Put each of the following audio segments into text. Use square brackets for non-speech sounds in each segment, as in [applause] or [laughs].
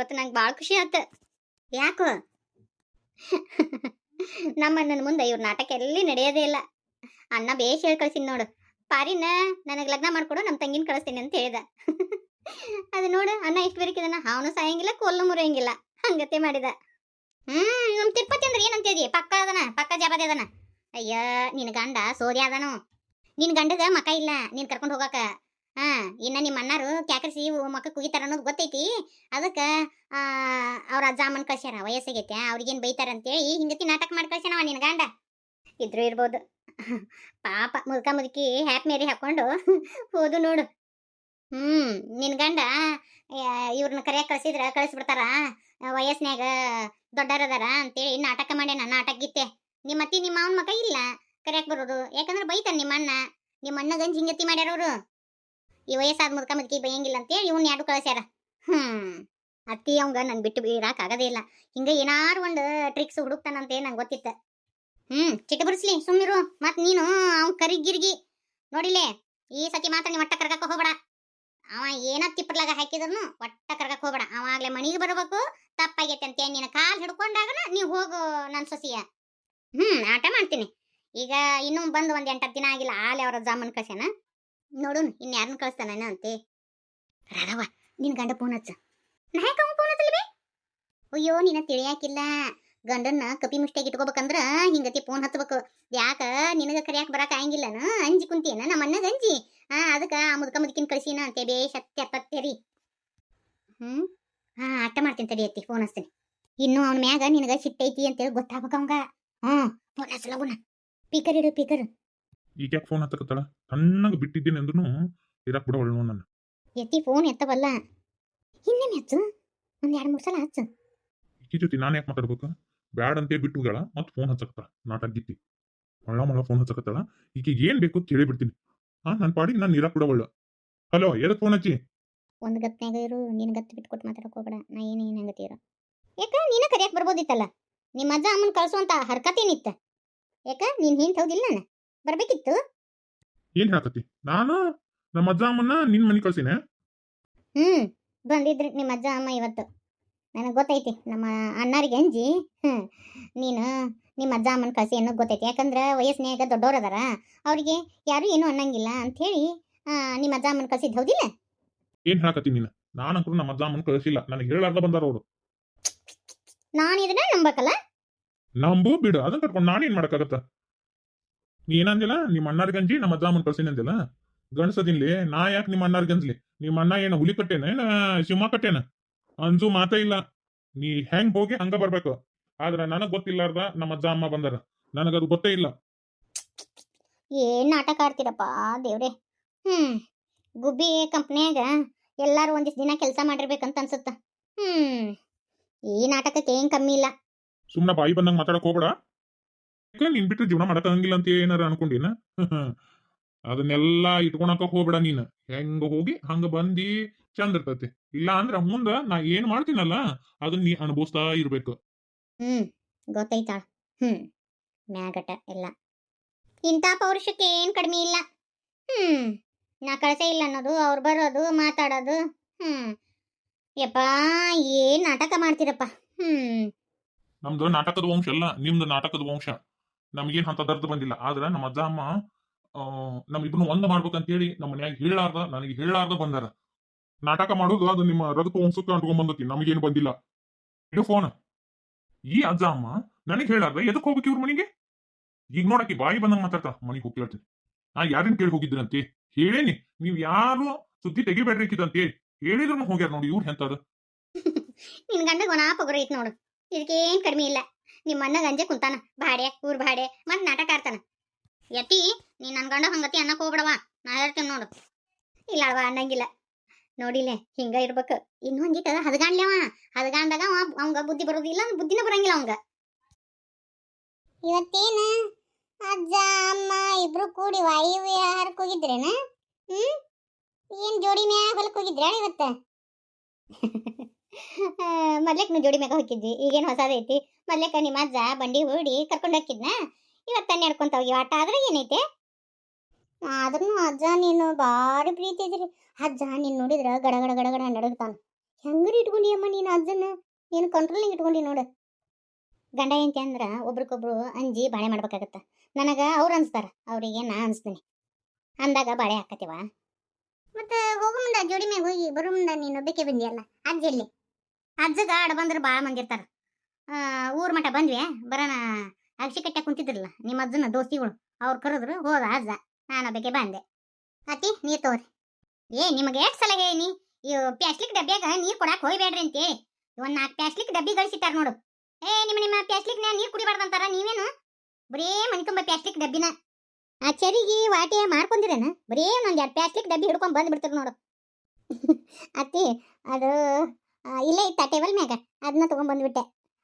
ಇವತ್ತು ನಂಗೆ ಭಾಳ ಖುಷಿ ಆಯ್ತು ಯಾಕೋ? [laughs] ನಮ್ಮ ಅಣ್ಣನ ಮುಂದೆ ಇವ್ರ ನಾಟಕ ಎಲ್ಲಿ ನಡೆಯೋದೇ ಇಲ್ಲ. ಅಣ್ಣ ಬೇಷ್ ಹೇಳಿ ಕಳ್ಸಿನ್ ನೋಡು. ಪಾರಿನ ನನಗೆ ಲಗ್ನ ಮಾಡ್ಕೊಡು ನಮ್ಮ ತಂಗಿನ ಕಳಿಸ್ತೀನಿ ಅಂತ ಹೇಳ್ದ. [laughs] ಅದು ನೋಡು, ಅಣ್ಣ ಎಷ್ಟು ಬೇರಿಕಿದನ ಅವನು ಸಾಯಂಗಿಲ್ಲ, ಕೊಲ್ಲು ಮುರಿಯಂಗಿಲ್ಲ. ಹಂಗತೆ ಮಾಡಿದ. ಹ್ಮ್ ನಮ್ಮ ತಿರುಪತಿ ಅಂದ್ರೆ ಏನಂತ ಇದೀಯ ಪಕ್ಕ ಅದನ, ಪಕ್ಕ ಜಬದಿ ಅದನ. ಅಯ್ಯ, ನಿನ್ ಗಂಡ ಸೋದಿ ಅದನು ನಿನ್ನ ಗಂಡಗ ಮಕ ಇಲ್ಲ. ನೀನ್ ಕರ್ಕೊಂಡು ಹೋಗಾಕ. ಹಾ, ಇನ್ನ ನಿಮ್ಮ ಅಣ್ಣಾರು ಕ್ಯಾಕರಿಸಿ ಮಕ್ಕ ಕುಗಿತಾರ ಅನ್ನೋದು ಗೊತ್ತೈತಿ. ಅದಕ್ಕ ಅವ್ರ ಅಜ್ಜ ಅಮ್ಮನ ಕಳ್ಸ್ಯಾರ, ವಯಸ್ಸಾಗೈತೆ, ಅವ್ರಿಗೇನ್ ಬೈತಾರ ಅಂತೇಳಿ ಹಿಂಗತಿ ನಾಟಕ ಮಾಡಿ ಕಳ್ಸ್ಯಾನವ ನಿನ್ ಗಂಡ. ಇದ್ರು ಇರ್ಬೋದು. [laughs] ಪಾಪ ಮುದುಕ ಮುದುಕಿ ಹ್ಯಾಪ್ ಮೇರಿ ಹಾಕೊಂಡು [laughs] ಹೋದು ನೋಡು. ಹ್ಮ್, ನಿನ್ ಗಂಡ ಇವ್ರನ್ನ ಕರೆಯ ಕಳ್ಸಿದ್ರ ಕಳಿಸ್ಬಿಡ್ತಾರ. ವಯಸ್ನ್ಯಾಗ ದೊಡ್ಡರದಾರ ಅಂತೇಳಿ ನಾಟಕ ಮಾಡ್ಯಾನ, ನಾಟಕ ಗೀತೆ. ನಿಮ್ಮ ಅತ್ತಿ ನಿಮ್ಮ ಅವನ ಮಗ ಇಲ್ಲ ಕರೆಯಕ್ ಬರೋದು. ಯಾಕಂದ್ರೆ ಬೈತಾರ ನಿಮ್ಮ ಅಣ್ಣ ನಿಮ್ಮ ಅಣ್ಣ ಗಂಜಿ ಹಿಂಗತಿ ಮಾಡ್ಯಾರ ಅವ್ರು. ಈ ವಯಸ್ಸಾದ ಮುದುಕ ಮುದುಕಿ ಬೈಯಂಗಿಲ್ಲ ಅಂತೇಳಿ ಇವ್ನ ಯಾರು ಕಳ್ಸ್ಯಾರ. ಹ್ಮ್. ಅತ್ತಿ ಅವಂಗ ನನ್ನ ಬಿಟ್ಟು ಇರಾಕ್ ಆಗದೇ ಇಲ್ಲ. ಹಿಂಗ ಏನಾರು ಒಂದು ಟ್ರಿಕ್ಸ್ ಹುಡುಕ್ತಾನಂತೆ ನಂಗೆ ಗೊತ್ತಿತ್ತ. ಹ್ಮ್, ಚಿಟ್ಟ ಬಿಡಿಸ್ಲಿ ಸುಮ್ಮಿರು ಮತ್ ನೀನು ಅವ್ನ್ ಕರಿಗಿರ್ಗಿ ನೋಡಿಲೆ, ಈ ಸತಿ ಮಾತ್ರ ನೀವು ಒಟ್ಟ ಕರ್ಗಕ್ಕೆ ಹೋಗ್ಬೇಡ. ಅವ ಏನ ತಿಪ್ಪರ್ಲಾಗ ಹಾಕಿದ್ರು ಒಟ್ಟ ಕರ್ಗಕ್ಕೆ ಹೋಗ್ಬೇಡ. ಅವಾಗ್ಲೇ ಮನಿಗೆ ಬರಬೇಕು, ತಪ್ಪಾಗೈತೆ ಅಂತ ನಿನ್ನ ಕಾಲ್ ಹಿಡ್ಕೊಂಡಾಗನ ನೀವು ಹೋಗು ನನ್ನ ಸೊಸಿಯ. ಹ್ಮ್, ಆಟ ಮಾಡ್ತೀನಿ. ಈಗ ಇನ್ನೂ ಬಂದು ಒಂದ್ ಎಂಟತ್ತು ದಿನ ಆಗಿಲ್ಲ ಆಲೆ ಅವರ ಜಾಮನ್ ಕಳ್ಸ್ಯಾನ. ನೋಡು ಇನ್ನು ಯಾರನ್ನ ಕಳಿಸ್ತಾನ ಅಂತೆ. ರಾಧವ ನಿನ್ ಗಂಡ ಫೋನ್ ಹಚ್ಚ. ನಾ ಯಾಕೆ ಫೋನ್ ಹಚ್ಚಲಿ ಅಯ್ಯೋ, ನಿನ್ನ ತಿಳಿಯಾಕಿಲ್ಲ. ಗಂಡನ್ನ ಕಪಿ ಮುಷ್ಟಿಯಾಗಿ ಇಟ್ಕೋಬೇಕಂದ್ರ ಹಿಂಗತಿ ಫೋನ್ ಹಚ್ಬೇಕು ಯಾಕ, ನಿನಗ ಕರಿಯಾಕ ಬರಾಕ ಆಗಂಗಿಲ್ಲನ ಅಂಜಿ ಕುಂತೀನ ನಮ್ಮ ಅಣ್ಣಗ ಅಂಜಿ. ಹಾ ಅದಕ್ಕ ಆ ಮುದುಕ ಮುದುಕಿನ ಕಳ್ಸಿನ ಅಂತೆ ಸತ್ಯ ಪತ್ಯರಿ ಹ್ಮ್? ಹಾ ಅಟ್ಟ ಮಾಡ್ತೀನಿ ತಡಿ ಅತ್ತಿ ಫೋನ್ ಹಚ್ತೀನಿ. ಇನ್ನು ಅವನ ಮ್ಯಾಗ ನಿನಗ ಸಿಟ್ಟೈತಿ ಅಂತೇಳಿ ಗೊತ್ತಾಗಬೇಕು ಅವಂಗ. ಹ್ಞೂ ಫೋನ್ ಹಚ್ಚಲ ಪೀಕರ್ ಸ್ಪೀಕರ್ ಇಡು ಸ್ಪೀಕರ್ ಈಗ ಯಾಕೆ ಫೋನ್ ಹತ್ತಕತ್ತಾಳ? ತಣ್ಣಗೆ ಬಿಟ್ಟಿದ್ದೀನಿ ಅಂದ್ರೂ ಇರಕ್ ಬಿಡವಳು ನನ್ನ. ಎತ್ತಿ ಫೋನ್ ಎತ್ತವಲ್ಲ ಇನ್ನೇನು ಹಚ್ಚು ಒಂದು ಎರಡು ಮೂರು ಸಲ ಹಚ್ಚು. ಈಕಿ ಜೊತೆ ನಾನು ಯಾಕೆ ಮಾತಾಡ್ಬೇಕು? ಬ್ಯಾಡ್ ಅಂತೇ ಬಿಟ್ಟು ಹೋಗ್ಯಾಳ ಮತ್ತೆ ಫೋನ್ ಹಚ್ಚಕತ್ತಾಳ ನಾಟಕ ಗಿತ್ತಿ ಮಳ ಮಳ ಫೋನ್ ಹಚ್ಚಕತ್ತಾಳ ಈಕೆಗೆ ಏನು ಬೇಕು ಕೇಳಿ ಬಿಡ್ತೀನಿ ಹಾಂ ನನ್ನ ಪಾಡಿಗೆ ನಾನು ಇರಕ್ ಬಿಡವಳು ಹಲೋ ಎದಕ್ಕೆ ಫೋನ್ ಹಚ್ಚಿ? ಒಂದು ಗತ್ತೆ ಇರು ನಿನ್ನ ಗತ್ತು ಬಿಟ್ಟು ಕೊಟ್ಟು ಮಾತಾಡಕ್ಕೆ ಹೋಗ್ಬೇಡ. ನಾ ಏನು ಏನು ಹಂಗತಿ ಇರೋ? ಯಾಕ ನೀನು ಕರೆಯಕ್ಕೆ ಬರ್ಬೋದಿತ್ತಲ್ಲ? ನಿಮ್ಮ ಅಜ್ಜ ಅಮ್ಮನ ಕಳ್ಸುವಂತ ಹರ್ಕತೇನಿತ್ತ? ಯಾಕ ನೀನು ಹಿಂದೆ ಹೌದಿಲ್ಲ ನಾನು? ಬರ್ಬೇಕಿತ್ತು? ಏನ್ ಹೇಳಕತ್ತಿ? ನಾನು? ನಮ್ಮ ಅಜ್ಜ ಅಮ್ಮನ ನಿನ್ ಮನೆ ಕಳ್ಸಿನ. ಹ್ಮ್ ಬಂದಿದ್ರು ನಿಮ್ಮ ಅಜ್ಜ ಅಮ್ಮ ಇವತ್ತು. ನನಗೆ ಗೊತ್ತೈತಿ ನಮ್ಮ ಅಣ್ಣಾರಿಗೆ ಅಂಜಿ. ಹ್ಮ್ ನೀನು ನಿಮ್ಮ ಅಜ್ಜ ಅಮ್ಮನ ಕಳ್ಸಿ ಅನ್ನೋದು ಗೊತ್ತೈತಿ. ಯಾಕಂದ್ರೆ ವಯಸ್ಸಿನಾಗ ದೊಡ್ಡವ್ರು ಅದಾರ. ಅವ್ರಿಗೆ ಯಾರು ಏನು ಅನ್ನಂಗಿಲ್ಲ ಅಂತ ಹೇಳಿ ನಿಮ್ಮ ಅಜ್ಜ ಅಮ್ಮನ ಕಳ್ಸಿದ್ದು ಹೌದಿಲ್ಲ? ಏನ್ ಹೇಳಕತ್ತಿ ನೀನು? ನಾನಂಕರು ನಮ್ಮ ಅಜ್ಜ ಅಮ್ಮನ್ ಕಳಿಸಿಲ್ಲ. ನನಗೆ ಹೇಳಾರ್ದ ಬಂದಾರ ಅವರು. ನಾನು ಇದನ್ನ ನಂಬಕಲ್ಲ? ನಂಬು ಬಿಡು. ಅದನ್ನ ಕಟ್ಕೊಂಡು ನಾನೇನ್ ಮಾಡಕ್ಕಾಗತ್ತ? ನೀ ಏನಂದಿಲ್ಲ? ನಿಮ್ಮ ಅಣ್ಣಾರ್ ಗಂಜಿ ನಮ್ಮ ಅಜ್ಜ ಕಳ್ಸಿನ ಅಂದಿಲ್ಲ? ಗಂಡಸದಿನ್ಲಿ ನಾ ಯಾಕೆ ನಿಮ್ಮ ಅಣ್ಣಾರ್ ಗಂಜ್ಲಿ? ನಿಮ್ಮ ಅಣ್ಣ ಏನ ಹುಲಿ ಕಟ್ಟೇನ? ಏನ ಸಿಂಹ ಕಟ್ಟೇನ? ಅಂಜು ಮಾತೇ ಇಲ್ಲ. ನೀ ಹೆಂಗ್ ಹೋಗಿ ಹಂಗ ಬರ್ಬೇಕು? ಆದ್ರ ನನಗ್ ಗೊತ್ತಿಲ್ಲಾರ್ದ ನಮ್ಮ ಅಜ್ಜ ಅಮ್ಮ ಬಂದಾರ. ನನಗದು ಗೊತ್ತೇ ಇಲ್ಲ. ಏನ್ ನಾಟಕ ಆಡ್ತೀರಪ್ಪ ದೇವ್ರೆ? ಹ್ಮ್. ಗುಬ್ಬಿ ಕಂಪ್ನಿಯಾಗ ಎಲ್ಲಾರು ಒಂದಿಷ್ಟು ದಿನ ಕೆಲಸ ಮಾಡಿರ್ಬೇಕಂತ ಅನ್ಸುತ್ತ. ಹ್ಮ್. ಈ ನಾಟಕಕ್ಕೆ ಏನ್ ಕಮ್ಮಿ ಇಲ್ಲ. ಸುಮ್ನ ಬಾಯಿ ಬಂದಂಗ ಮಾತಾಡಕ್ ಹೋಗ್ಬೇಡ. ನೀನ್ ಬಿಟ್ಟು ಜೀವನ ಮಾಡಕ್ ಆಗಂಗಿಲ್ಲ ಅಂತ ಏನಾರ ಅನ್ಕೊಂಡಿನ? ಅದನ್ನೆಲ್ಲ ಇಟ್ಕೊಳಕ ಹೋಗ್ಬೇಡ ನೀನ್. ಹೆಂಗ ಹೋಗಿ ಹಂಗ ಬಂದಿ ಚಂದ ಇರ್ತೈತಿ. ಇಲ್ಲ ಅಂದ್ರ ಮುಂದ ನಾ ಏನ್ ಮಾಡ್ತೀನಲ್ಲ ಅದನ್ನ ನೀ ಅನುಭವಿಸ್ತಾ ಇರ್ಬೇಕು. ಹ್ಮ್ ಗೊತ್ತೈತಾ? ಹ್ಮ್ ಮ್ಯಾಗಟ ಎಲ್ಲ. ಇಂಥ ಪೌರುಷಕ್ಕೆ ಏನ್ ಕಡಿಮೆ ಇಲ್ಲ. ಹ್ಮ್ ನಾ ಕಳಸೇ ಇಲ್ಲ ಅನ್ನೋದು ಅವ್ರು ಬರೋದು ಮಾತಾಡೋದು. ಹ್ಮ್ ಯಪ್ಪ ಏನ್ ನಾಟಕ ಮಾಡ್ತೀರಪ್ಪ. ಹ್ಮ್. ನಮ್ದು ನಾಟಕದ ವಂಶ ಅಲ್ಲ ನಿಮ್ದು ನಾಟಕದ ವಂಶ. ನಮ್ಗೇನ್ ಅಂತ ದರ್ದ ಬಂದಿಲ್ಲ. ಆದ್ರ ನಮ್ಮ ಅಜ್ಜ, ಅಮ್ಮ ನಮ್ ಇಬ್ರು ಒಂದ್ ಮಾಡ್ಬೇಕಂತ ಹೇಳಿ ನಮ್ಮ ಮನ್ಯಾಗ ಹೇಳಾರ್ದ ನನಗೆ ಹೇಳಾರ್ದ ಬಂದಾರ. ನಾಟಕ ಮಾಡೋದು ಅದು ನಿಮ್ಮ ರದಕ ವಂಶಕ್ಕೆ ಅಂಟ್ಕೊಂಡ್ ಬಂದತಿ, ನಮಗೇನು ಬಂದಿಲ್ಲ. ಇದು ಫೋನ್ ಈ ಅಜ್ಜ, ಅಮ್ಮ ನನಗೆ ಹೇಳಾರ್ದ ಎದಕ್ ಹೋಗ್ಬೇಕು ಇವ್ರ ಮನೆಗೆ? ಈಗ ನೋಡಕ್ಕೆ ಬಾಯಿ ಬಂದಂಗ ಮಾತಾಡ್ತಾ, ಮನೆಗೆ ಹೋಗಿ ಕೇಳ್ತೀನಿ. ನಾ ಯಾರನ್ನ ಕೇಳಿ ಹೋಗಿದ್ರಂತೆ? ಹೇಳೇನಿ. ನೀವ್ ಯಾರು ಸುದ್ದಿ ತೆಗಿಬೇಡ್ರಿಕಿದಂತೆ? ಹೇಳಿದ್ರು ಹೋಗ್ಯಾರ ನೋಡಿ, ಇವ್ರು ಎಂತದ [laughs] ನಿನ್ ಗಂಡ ಒಣ ಪೊಗರು ಐತ್ ನೋಡು. ಇದಕ್ಕೇನ್ ಕಡಿಮೆ ಇಲ್ಲ. ನಿಮ್ಮ ಅಣ್ಣ ಗಂಜೆ ಕುಂತಾನ. ಭಾಡೆ ಊರ್ ಭಾಡೆ ಮತ್ ನಾಟಕ ಆಡ್ತಾನ. ಯತಿ ನೀ ನನ್ ಗಂಡ ಹಂಗತಿ ಅನ್ನಕ್ ಹೋಗ್ಬಿಡವಾ ನಾ ಹೇಳ್ತೀನಿ ನೋಡು. ಇಲ್ಲ ಅವ ಅನ್ನಂಗಿಲ್ಲ. ನೋಡಿಲೆ ಹಿಂಗ ಇರ್ಬೇಕು. ಇನ್ನೂ ಹಂಗಿತ್ತದ ಹದಗಾಣ್ಲವ. ಹದಗಾಂಡಾಗ ಅವ ಅವಂಗ ಬುದ್ಧಿ ಬರೋದಿಲ್ಲ ಬುದ್ಧಿನ ಬರಂಗಿಲ್ಲ ಅವಂಗ. ಇವತ್ತೇನ? ಅಜ್ಜ ಅಮ್ಮ ಇಬ್ರು ಕೂಡಿ ವಾಯು ವಿಹಾರಕ್ಕೆ ಹೋಗಿದ್ರೇನ? ಹ್ಮ್? ಏನ್ ಜೋಡಿ ಮ್ಯಾಗ ಹೊಲಕ್ಕೆ ಹೋಗಿದ್ರ ಇವತ್ತ? [laughs] ಮೊದ್ಲಕ್ ನೀವು ಜೋಡಿ ಮ್ಯಾಗ ಹೋಗಿದ್ವಿ ಈಗೇನು ಹೊಸದೈತಿ ಮೊದ್ಲಕ್ಕ ನಿಮ್ಮ ಅಜ್ಜ ಬಂಡಿ ಹೂಡಿ ಇವತ್ತು ಇವತ್ತ ನಡ್ಕೊಂತ ಹೋಗಿ ಆಟ ಆದ್ರೆ ಏನೈತೆ? ಆದ್ರೂ ಅಜ್ಜ ನೀನು ಭಾರಿ ಪ್ರೀತಿ ಇದ್ರಿ ಅಜ್ಜ ನೀನು ನೋಡಿದ್ರೆ ಗಡ ಗಡ ಗಡ ಗಡ ನಡಗ್ತಾನ. ಹೆಂಗ್ರಿ ಇಟ್ಕೊಂಡಿಯಮ್ಮ ನೀನು ಅಜ್ಜನ? ಏನು ಕಂಟ್ರೋಲಿಂಗ್ ಇಟ್ಕೊಂಡಿ ನೋಡು. ಗಂಡ ಹೆಂಡತಿ ಅಂದ್ರೆ ಒಬ್ರಿಗೊಬ್ರು ಅಂಜಿ ಬಾಳೆ ಮಾಡ್ಬೇಕಾಗತ್ತ. ನನಗೆ ಅವ್ರು ಅನ್ಸ್ತಾರ ಅವರಿಗೆ ನಾ ಅನ್ಸ್ತೀನಿ. ಅಂದಾಗ ಬಾಳೆ ಹಾಕತಿವ ಮತ್ತೆ ಹೋಗೋ ಮುಂದ ಜೋಡಿ ಮ್ಯಾಗ ಹೋಗಿ ಬರೋ ಮುಂದ ನೀನು ಒಬ್ಬಕ್ಕೆ ಬಂದಿಯಲ್ಲ ಅಜ್ಜ ಎಲ್ಲಿ? ಅಜ್ಜಗ ಆಡ ಬಂದ್ರೆ ಭಾಳ ಮಂದಿ ಇರ್ತಾರ. ಆ, ಊರ್ ಮಠ ಬಂದ್ವಿ. ಬರೋಣ ಅಕ್ಷಿ ಕಟ್ಟ ಕುಂತಿದ್ರಲ್ಲ ನಿಮ್ಮ ಅಜ್ಜನ ದೋಸ್ತಿಗಳು, ಅವ್ರು ಕರೆದ್ರು ಹೋದ ಅಜ್ಜ, ನಾನು ಬೇಕೆ ಬಂದೆ. ಅತಿ ನೀ ತಗೋರಿ. ಏ, ನಿಮಗೆ ಎಷ್ಟು ಸಲ ಹೇಳಿ ಇವ್ ಪ್ಯಾಸ್ಲಿಕ್ ಡಬ್ಬಿಯಾಗ ನೀರು ಕೊಡಕ್ಕೆ ಹೋಗ್ಬೇಡ್ರಿ ಅಂತೇಳಿ ಒಂದ್ ನಾಲ್ಕು ಪ್ಯಾಸ್ಲಿಕ್ ಡಬ್ಬಿ ಗಳಿಸಿಟ್ಟಾರ ನೋಡು. ಏ, ನಿಮ್ಮ ನಿಮ್ಮ ಪ್ಯಾಸ್ಲಿಕ್ನ ನೀರ್ ಕುಡಿಬಾರ್ದಂತಾರ ನೀವೇನು? ಬರೇ ಮನಿ ಪ್ಯಾಸ್ಲಿಕ್ ಡಬ್ಬಿನ. ಆ ಚರಿಗೆ ವಾಟಿ ಮಾಡ್ಕೊಂಡಿರೇನ? ಬರೇ ಒಂದ್ ಎರಡು ಪ್ಯಾಸ್ಲಿಕ್ ಡಬ್ಬಿ ಹಿಡ್ಕೊಂಡ್ ಬಂದ್ ಬಿಡ್ತೀರಿ ನೋಡು. [laughs] ಅತ್ತಿ ಅದು ಇಲ್ಲೇ ಇತ್ತ ಟೇಬಲ್ ಮ್ಯಾಗ? ಅದನ್ನ ತಗೊಂಡ್ ಬಂದ್ಬಿಟ್ಟೆ.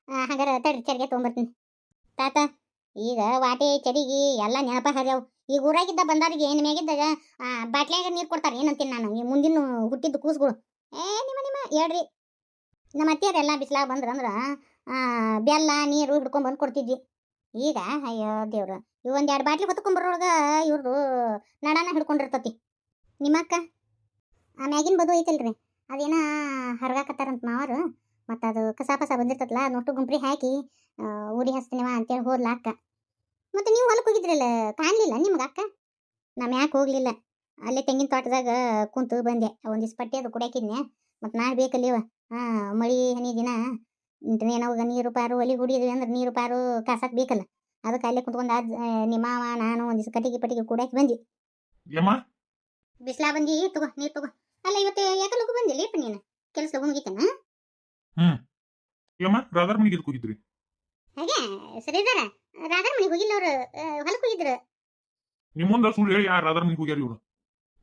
ಹಂಗಾರ ತಡ್ರಿ ಚರಿಗೆ ತೊಗೊಂಬರ್ತೀನಿ. ತಾತ ಈಗ ವಾಟಿ ಚರಿಗೆ ಎಲ್ಲ ನೆನಪ ಹರ್ಯಾವ್. ಈಗ ಊರಾಗಿದ್ದ ಬಂದವ್ರಿಗೆ ಏನು ಮ್ಯಾಗಿದ್ದಾಗ ಆ, ಬಾಟ್ಲ್ಯಾಗ ನೀರು ಕೊಡ್ತಾರೆ ಏನಂತೀನಿ ನಾನು? ಈ ಮುಂದಿನ ಹುಟ್ಟಿದ ಕೂಸುಗಳು. ಏ ನಿಮ್ಮ ನಿಮ್ಮ ಹೇಳ್ರಿ. ನಮ್ಮ ಅತ್ತೆಯರೆಲ್ಲ ಬಿಸಿಲಾಗ ಬಂದ್ರೆ ಅಂದ್ರೆ ಆ, ಬೆಲ್ಲ ನೀರು ಹಿಡ್ಕೊಂಡು ಬಂದು ಕೊಡ್ತಿದ್ವಿ. ಈಗ ಅಯ್ಯೋ ದೇವ್ರು ಇವ ಒಂದೆರಡು ಎರಡು ಬಾಟ್ಲಿ ಹೊತ್ಕೊಂಬರೋಳಗ ಇವ್ರದು ನಡಾನ ಹಿಡ್ಕೊಂಡಿರ್ತತಿ. ನಿಮ್ಮಕ್ಕ ಆ ಮ್ಯಾಗಿನ ಬದು ಐತಲ್ರಿ ಅದೇನ ಹರ್ಗಾಕತ್ತಾರಂತ ಮಾವರು? ಮತ್ತು ಅದು ಕಸ ಪಸ ಬಂದಿರ್ತತಲ್ಲ ನೋಟು ಗುಂಪ್ರಿ ಹಾಕಿ ಊರಿ ಹಸ್ತಿನವ ಅಂತೇಳಿ ಹೋದ್ಲ ಅಕ್ಕ. ಮತ್ತು ನೀವು ಹೊಲಕ್ಕೆ ಹೋಗಿದ್ರಲ್ಲ ಕಾಣಲಿಲ್ಲ ನಿಮ್ಗೆ ಅಕ್ಕ? ನಮ್ಮ ಯಾಕೆ ಹೋಗಲಿಲ್ಲ. ಅಲ್ಲೇ ತೆಂಗಿನ ತೋಟದಾಗ ಕುಂತು ಬಂದೆ ಒಂದಿಷ್ಟು ಪಟ್ಟಿ ಅದು ಕುಡಿಯಾಕಿದ್ನೆ ಮತ್ತು ನಾಳೆ ಬೇಕಲ್ಲಿವ. ಹಾಂ ಮಳಿ ಹನಿ ದಿನ ಏನವಾಗ ನೀರು ಪಾರು ಒಲಿ ಹುಡಿದ್ವಿ ಅಂದ್ರೆ ನೀರು ಪಾರು ಕಾಸಕ್ ಬೇಕಲ್ಲ. ಅದಕ್ಕೆ ಅಲ್ಲೇ ಕುಂತ್ಕೊಂಡು ಅದ್ ನಿಮ್ಮ ನಾನು ಒಂದಿಷ್ಟು ಕಟ್ಟಿಗೆ ಪಟ್ಟಿಗೆ ಕುಡಿಯಾಕಿ ಬಂದಿ ಬಿಸ್ಲಾ ಬಂದಿ ತಗೋ ನೀರು ತಗೋ. ಅಲ್ಲ ಇವತ್ತು ಯಾಕೆ ಲಗು ಬಂದಿಲ್ಲ ನೀನು? ಕೆಲಸ ಲಗು ಮುಗಿತನ ಯಮ್ಮ ರಾಧಾರ್ ಮನೆಗೆ ಎದಕ್ಕೆ ಹೋಗಿದ್ರಿ? ಹಾಗೆ? ಸರಿ ಇದಾರ ರಾಧಾ ಮನೆಗೆ ಹೋಗಿಲ್ಲ ಅವ್ರು. ಹೊಲಕ್ಕೆ ಹೋಗಿದ್ರು. ನಿಮ್ಮ ಮುಂದೆ ಸುಳ್ಳು ಹೇಳಿ ಯಾರು ರಾಧಾರ್ ಮನೆಗೆ ಹೋಗ್ಯಾರ ಇವ್ರು?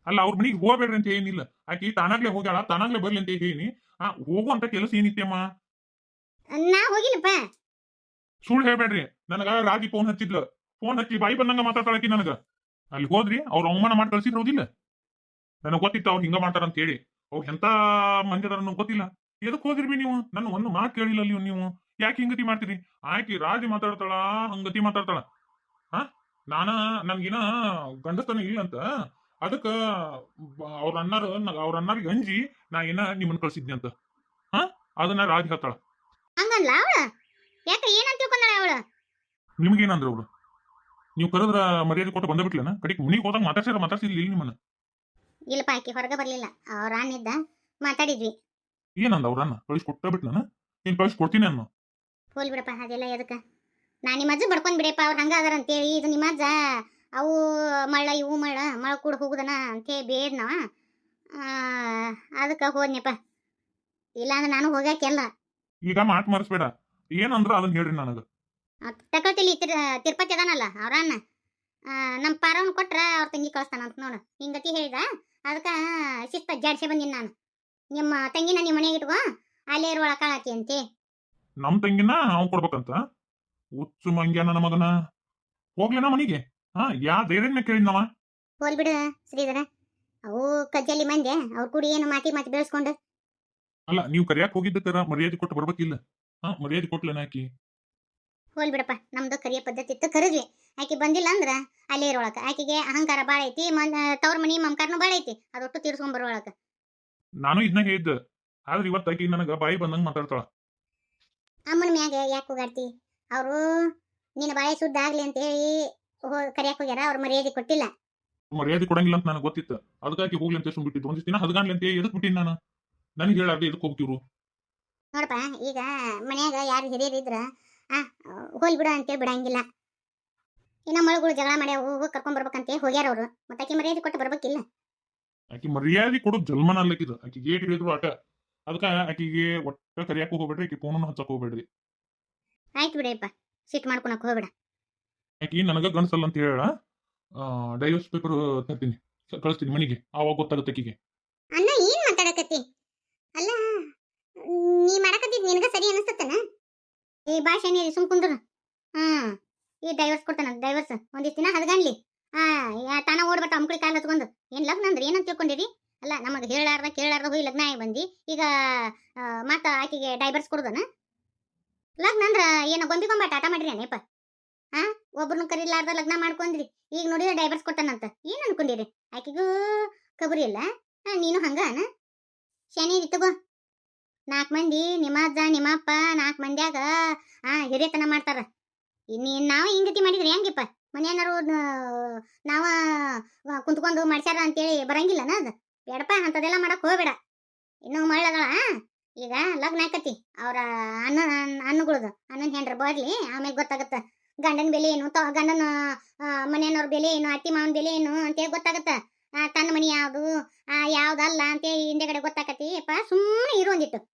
ಅಲ್ಲ ಅವ್ರ ಮನೆಗೆ ಹೋಗ್ಬೇಡ್ರಿ ಅಂತ ಏನಿಲ್ಲ. ಆಕಿ ತಾನಾಗ್ಲೇ ಹೋಗ್ಯಾಳ ತಾನಾಗ್ಲೇ ಬರ್ಲಿ ಅಂತ ಹೇಳಿ. ಆ ಹೋಗುವಂತ ಕೆಲಸ ಏನಿತ್ತಮ್ಮ? ನಾ ಹೋಗಿಲ್ಲಪ್ಪ. ಸುಳ್ಳು ಹೇಳ್ಬೇಡ್ರಿ. ನನಗ ರಾಗಿ ಫೋನ್ ಹಚ್ಚಿದ್ಲ. ಫೋನ್ ಹಚ್ಚಿ ಬಾಯಿ ಬಂದಂಗ ಮಾತಾಡ್ತಾಳಕಿ ನನಗ. ಅಲ್ಲಿ ಹೋದ್ರಿ ಅವ್ರ ಅವಮಾನ ಮಾಡಿ ಕಳ್ಸಿದ್ರ ಹೌದಿಲ್ಲ? ನನಗೆ ಗೊತ್ತಿತ್ತು ಅವ್ರು ಹಿಂಗ ಮಾಡ್ತಾರ ಅಂತ ಹೇಳಿ. ಅವ್ರು ಎಂತ ಮಂದಿ ಗೊತ್ತಿಲ್ಲ. ಎದಕ್ ಹೋದಿರ್ಬಿ ನೀವು? ನನ್ನ ಒಂದು ಮಾತು ಕೇಳಿಲ್ಲ ನೀವು? ಯಾಕೆ ಹಿಂಗತಿ ಮಾಡ್ತೀರಿ? ಆಕಿ ರಾಜಿ ಮಾತಾಡ್ತಾಳ? ಹಂಗತಿ ಮಾತಾಡ್ತಾಳ. ಹಾ ನಾನ ನನ್ಗಿನ ಗಂಡಸ್ತನ ಇಲ್ಲ ಅಂತ. ಅದಕ್ಕ ಅವ್ರ ಅಣ್ಣಾರ ಅವ್ರ ಅಣ್ಣಾರಿಗೆ ಅಂಜಿ ನಾ ಏನ ನಿಮ್ಮನ್ನ ಕಳ್ಸಿದ್ನಿ ಅಂತ. ಹಾ ಅದನ್ನ ರಾಜಿ ಹೇಳ್ತಾಳ. ಹಂಗಲ್ಲ ಅವಳ? ಯಾಕೆ ಏನಂತ ತಿಳ್ಕೊಂಡಾಳ ಅವಳು? ನಿಮ್ಗೇನಂದ್ರ ಅವ್ರು ನೀವು ಕರೆದ್ರ ಮರ್ಯಾದೆ ಕೊಟ್ಟು ಬಂದ ಬಿಟ್ಲೇನ? ಕಡಿಕ್ ಮುನಿಗ್ ಹೋದಾಗ ಮಾತಾಡ್ಸಿದ್ರ ಮಾತಾಡ್ಸಿಲ್ಲ ನಿಮ್ಮನ್ನ? ಇಲ್ಲಪ್ಪ ಆಕಿ ಹೊರಗೆ ಬರ್ಲಿಲ್ಲ. ಅವ್ರ ಅನ್ನಿದ್ದ ಮಾತಾಡಿದ್ವಿ. ಏನಂದ ಅವ್ರನ್ನ? ಕಳಿಸಿ ಕೊಟ್ಟ ನಾನು? ನೀನು ಕಳಿಸಿ ಕೊಡ್ತೀನಿ ಅನ್ನು? ಹೋಲ್ ಬಿಡಪ್ಪ ಅದೆಲ್ಲ ಎದಕ್ಕೆ? ನಾ ನಿಮ್ಮ ಅಜ್ಜ ಬಡ್ಕೊಂಡ್ ಬಿಡಪ್ಪ ಅವ್ರು ಹಂಗ ಅದಾರ ಅಂತೇಳಿ. ಇದು ನಿಮ್ಮ ಅಜ್ಜ ಅವು ಮಳ್ಳ ಇವು ಮಳ್ಳ ಮಳ ಕೂಡ ಹೋಗುದನ ಅಂತೇಳಿ ಬೇಡ್ನವ. ಅದಕ್ಕೆ ಹೋದ್ನಪ್ಪ. ಇಲ್ಲಾಂದ್ರೆ ನಾನು ಹೋಗಾಕೆಲ್ಲ ಈಗ ಮಾತು ಮರೆಸ್ಬೇಡ. ಏನಂದ್ರ ಅದನ್ನ ಹೇಳ್ರಿ ನನಗೆ. ತಕೊಳ್ತಿಲಿ ತಿರ್ ತಿರುಪತಿ ಅದಾನಲ್ಲ ಅವ್ರನ್ನ. ನಮ್ಮ ಪಾರವನ್ ಕೊಟ್ರ ಅವ್ರ ತಂಗಿ ಕಳಿಸ್ತಾನ ಅಂತ ನೋಡು. ಹಿಂಗತಿ ಹೇಳಿದ. ಅದಕ್ಕೆ ಶಿಸ್ತ ಜಾಡ್ಸೆ ಬಂದಿನಿ ನಾನು. ನಿಮ್ಮ ತಂಗಿನ ನಿಮ್ಮ ಮನೆಗೆ ಇಟ್ಕೋ ಅಲ್ಲೇ ಇರುವ ಕಾಳತಿ ಅಂತೆ. ನಮ್ ತಂಗಿನ ಅವ್ ಕೊಡ್ಬೇಕಂತ? ಹುಚ್ಚು ಮಂಗ್ಯ ನನ್ನ ಮಗನ. ಹೋಗ್ಲೇನ ಮನಿಗೆ? ಹಾ ಯಾ ಧೈರ್ಯನ ಕೇಳಿದ್ನವ? ಹೋಲ್ ಬಿಡು ಶ್ರೀಧರ. ಅವು ಕಜ್ಜಲ್ಲಿ ಮಂದೆ ಅವ್ರ ಕೂಡಿ ಏನು ಮಾತಿ ಮಾತಿ ಬೆಳೆಸ್ಕೊಂಡು. ಅಲ್ಲ ನೀವು ಕರಿಯಾಕ್ ಹೋಗಿದ್ದಕ್ಕರ ಮರ್ಯಾದೆ ಕೊಟ್ಟು ಬರ್ಬೇಕಿಲ್ಲ. ಹಾ ಮರ್ಯಾದೆ ಕೊಟ್ಲೇನ ಆಕಿ? ಹೋಲ್ ಬಿಡಪ್ಪ ನಮ್ದು ಕರಿಯ ಪದ್ಧತಿ ಇತ್ತು ಕರೆದ್ವಿ. ಆಕಿ ಬಂದಿಲ್ಲ ಅಂದ್ರ ಅಲ್ಲೇ ಇರೋಳಕ ಆಕಿಗೆ ಅಹಂಕಾರ ಭಾಳ ಐತಿ ಮನ್ ತವ್ರ ಮನಿ ಮಮಕಾರನು ಭಾಳ ಐತಿ. ಅದೊಟ್ಟು ತೀರ್ಸ್ಕೊಂಡ್ ಬರೋಳಕ ನಾನು ಇದನ್ನ ಹೇಳಿದ್ದ ಆದ್ರೆ ಇವತ್ತು ಆಕಿ ನನಗ ಬಾಯಿ ಬಂದಂಗ ಮಾತಾಡ್ತಾಳ. ಅಮ್ಮನ ಮ್ಯಾಗ ಯಾಕೆ ಹೋಗಾಡ್ತಿ ಅವರು ನಿನ್ನ ಬಾಯಿ ಸುದ್ದ ಆಗ್ಲಿ ಅಂತ ಹೇಳಿ ಕರಿಯಾಕ ಹೋಗ್ಯಾರ ಅವ್ರ ಮರ್ಯಾದೆ ಕೊಟ್ಟಿಲ್ಲ. ಮರ್ಯಾದೆ ಕೊಡಂಗಿಲ್ಲ ಅಂತ ನನಗೆ ಗೊತ್ತಿತ್ತು. ಅದಕ್ಕಾಗಿ ಹೋಗ್ಲಿ ಅಂತ ಸುಮ್ಬಿಟ್ಟಿದ್ದು ಒಂದಿಷ್ಟು ದಿನ ಹದಗಾನ್ಲಿ ಅಂತ ಎದಕ್ ಬಿಟ್ಟಿನಿ ನಾನು? ನನಗೆ ಹೇಳಾರ್ದೆ ಎದಕ್ ಹೋಗ್ತಿವ್ರು? ನೋಡಪ್ಪ ಈಗ ಮನ್ಯಾಗ ಯಾರು ಹಿರಿಯರು ಇದ್ರ ಆ ಹೋಲ್ ಬಿಡು ಅಂತೇಳಿ ಬಿಡಂಗಿಲ್ಲ. ಇನ್ನ ಮಳುಗಳು ಜಗಳ ಮಾಡ್ಯಾವ ಹೋಗಿ ಕರ್ಕೊಂಡ್ ಬರ್ಬೇಕಂತ ಹೋಗ್ಯಾರ ಅವರು. ಮತ್ತಾಕಿ ಮರ್ಯಾದೆ ಕೊಟ್ಟು ಬರ್ಬೇಕಿಲ್ಲ. ಆಕಿ ಮರ್ಯಾದೆ ಕೊಡೋ ಜಲ್ಮನ ಅಲ್ಲಕ್ಕಿದ ಆಕಿ ಗೇಟ್ ಹಿಡಿದ್ರು ಆಟ. ಅದಕ್ಕ ಆಕಿಗೆ ಒಟ್ಟ ಕರಿಯಾಕ ಹೋಗ್ಬೇಡ್ರಿ ಆಕಿ ಫೋನನ್ನು ಹಚ್ಚಕ್ ಹೋಗ್ಬೇಡ್ರಿ. ಆಯ್ತು ಬಿಡಪ್ಪ ಸಿಟ್ ಮಾಡ್ಕೊಳಕ್ ಹೋಗ್ಬೇಡ. ಆಕಿ ನನಗ ಗಂಡ್ಸಲ್ಲ ಅಂತ ಹೇಳ ಡೈವರ್ಸ್ ಪೇಪರ್ ತರ್ತೀನಿ. ಕಳಿಸ್ತೀನಿ ಮನೆಗೆ ಆವಾಗ ಗೊತ್ತಾಗುತ್ತೆ ಆಕಿಗೆ. ಅಣ್ಣ ಏನ್ ಮಾತಾಡಕತ್ತಿ? ಅಲ್ಲ ನೀ ಮಾಡಕತ್ತಿದ್ ನಿನಗ ಸರಿ ಅನಿಸ್ತತನ? ಈ ಭಾಷೆ ನೀ ಸುಮ್ ಕುಂದ್ರು. ಹ್ಮ್ ಈ ಡೈವರ್ಸ್ ಕೊಡ್ತಾನ ಡೈವರ್ಸ್ ಒಂದಿಷ್ಟು ದಿನ ಹದಗನ್ಲಿ ಹಾ ತಾನ ಓಡ್ಬಿಟ್ಟು ಅಮ್ಕಳಿ ಕಾಲ್ ಹತ್ಕೊಂಡು. ಏನ್ ಲಗ್ನ ಅಂದ್ರೆ ಏನಂತ ತಿಳ್ಕೊಂಡಿರಿ? ಅಲ್ಲ, ನಮಗೆ ಹೇಳಾರ್ದ ಕೇಳಾರ್ದ ಹೋಗಿ ಲಗ್ನ ಆಗಿ ಬಂದಿ. ಈಗ ಮತ್ತ ಆಕಿಗೆ ಡೈವರ್ಸ್ ಕೊಡುದನ? ಲಗ್ನ ಅಂದ್ರ ಏನೋ ಗೊಂಬಿ ಗೊಂಬಾಟ ಆಟ ಮಾಡ್ರಿ ಅನೇಪ ಹಾ ಒಬ್ರನ್ನ ಕರಿಲಾರ್ದ ಲಗ್ನ ಮಾಡ್ಕೊಂಡ್ರಿ. ಈಗ ನೋಡಿದ್ರೆ ಡೈವರ್ಸ್ ಕೊಡ್ತಾನಂತ ಏನು ಅನ್ಕೊಂಡಿರಿ? ಆಕೆಗೂ ಕಬರಿ ಇಲ್ಲ. ನೀನು ಹಂಗಾನ ಶನಿ ಇತ್ತಗೋ ನಾಲ್ಕು ಮಂದಿ, ನಿಮ್ಮ ಅಜ್ಜ, ನಿಮ್ಮ ಅಪ್ಪ ನಾಲ್ಕು ಮಂದ್ಯಾಗ, ಆ, ಹಿರಿಯತನ ಮಾಡ್ತಾರ. ಇನ್ನು ನಾವು ಹಿಂಗತಿ ಮಾಡಿದ್ರೆ ಹೆಂಗಿಪ್ಪ? ಮನೆಯನ್ನಾರು ನಾವ ಕುಂತ್ಕೊಂಡು ಮಾಡ್ಸ್ಯಾರ ಅಂತೇಳಿ ಬರಂಗಿಲ್ಲನ ಅದು? ಬೇಡಪ್ಪ ಅಂಥದ್ದೆಲ್ಲ ಮಾಡಕ್ ಹೋಗ್ಬೇಡ. ಇನ್ನು ಮಳ್ಳಗಳ ಈಗ ಲಗ್ನ ಆಕತಿ. ಅವ್ರ ಅನ್ನ ಹಣ್ಣುಗಳದು ಅಣ್ಣನ ಹೆಂಡ್ರ ಬರ್ಲಿ ಆಮೇಲೆ ಗೊತ್ತಾಗತ್ತ. ಗಂಡನ ಬೆಲೆ ಏನು, ತ, ಗಂಡನ ಮನೆಯವ್ರ ಬೆಲೆ ಏನು, ಅತ್ತಿ ಮಾವನ ಬೆಲೆ ಏನು ಅಂತೇಳಿ ಗೊತ್ತಾಗತ್ತ. ತನ್ನ ಮನಿ ಯಾವುದು ಯಾವ್ದಲ್ಲ ಅಂತೇಳಿ ಹಿಂದೆಗಡೆ ಗೊತ್ತಾಕತಿ ಅಪ್ಪ ಸುಮ್ಮನೆ ಇರು ಒಂದಿಟ್ಟು.